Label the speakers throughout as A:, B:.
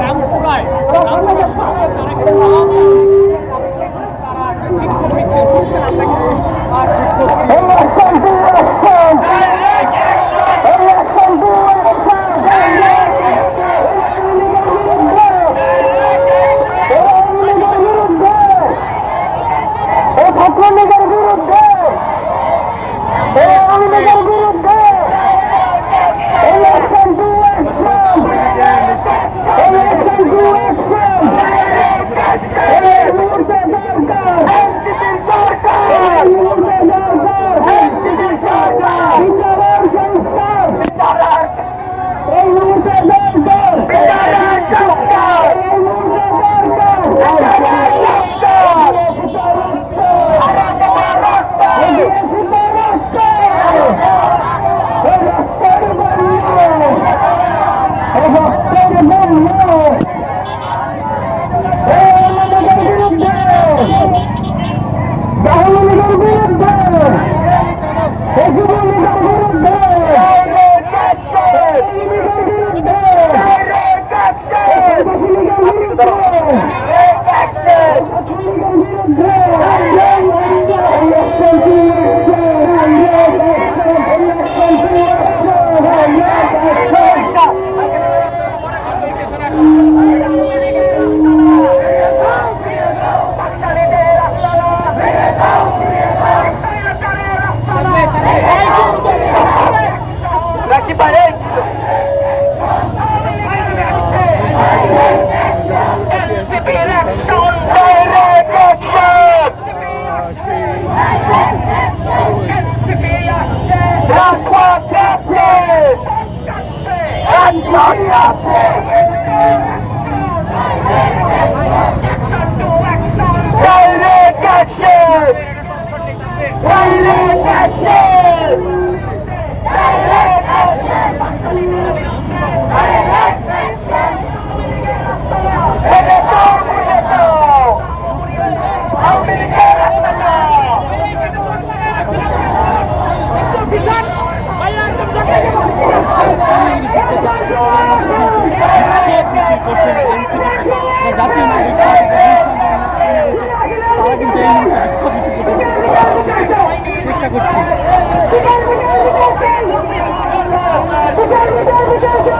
A: রামপুরায় রামপুরার সঙ্গে তারা
B: Brasil!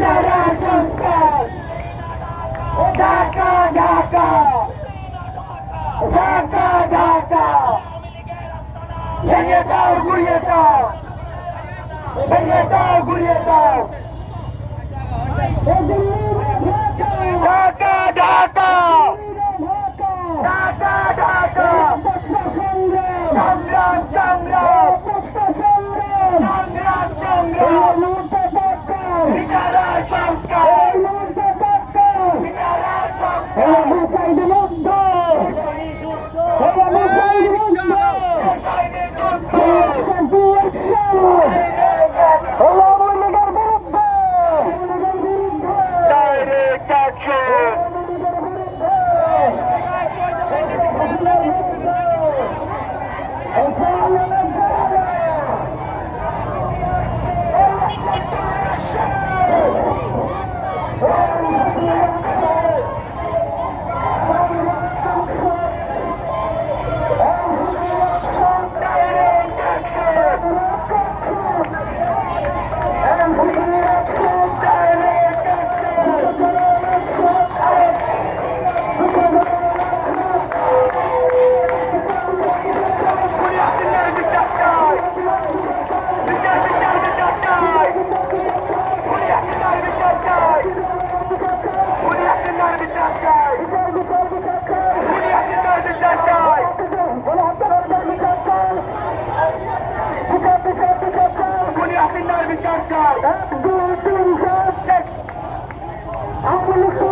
B: estará Ah, Ángel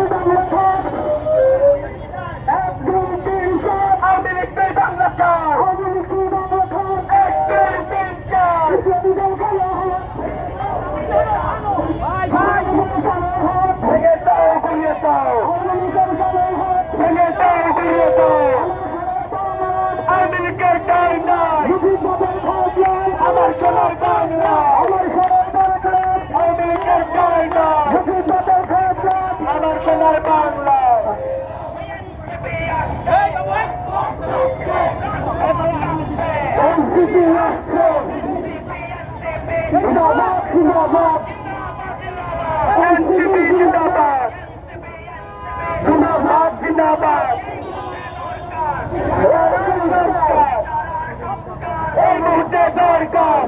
B: দরকার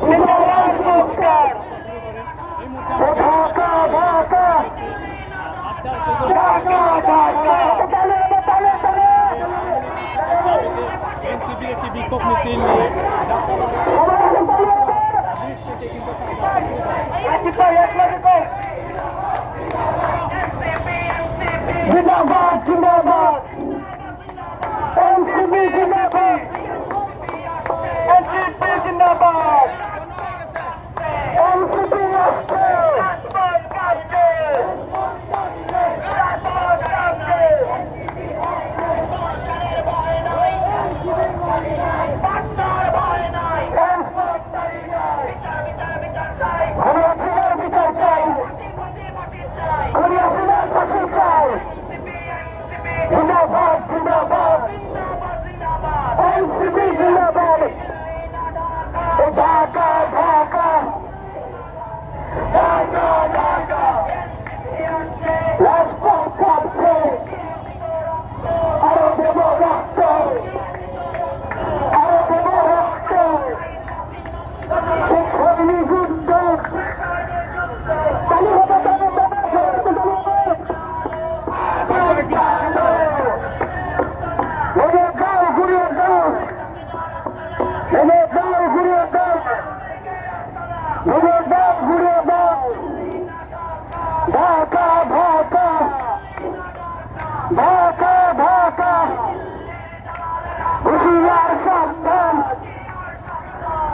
B: পুনরায় সংস্কার ঢাকা ঢাকা। ঢাকা ঢাকা।
A: এনসিপির একটি বিক্ষোভ মিছিল।
B: জিন্দাবাদ জিন্দাবাদ। NCP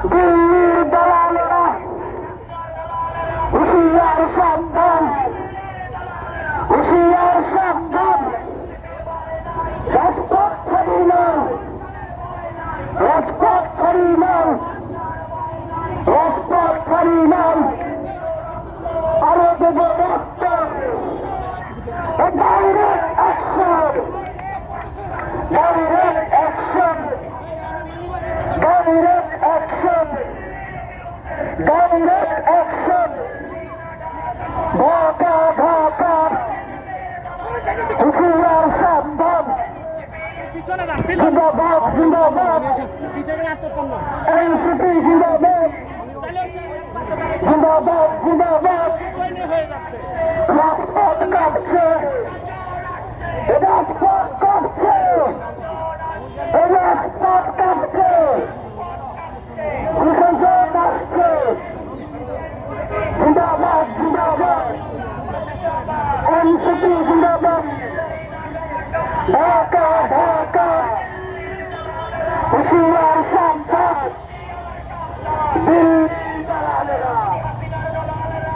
B: Woo!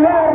B: Amen.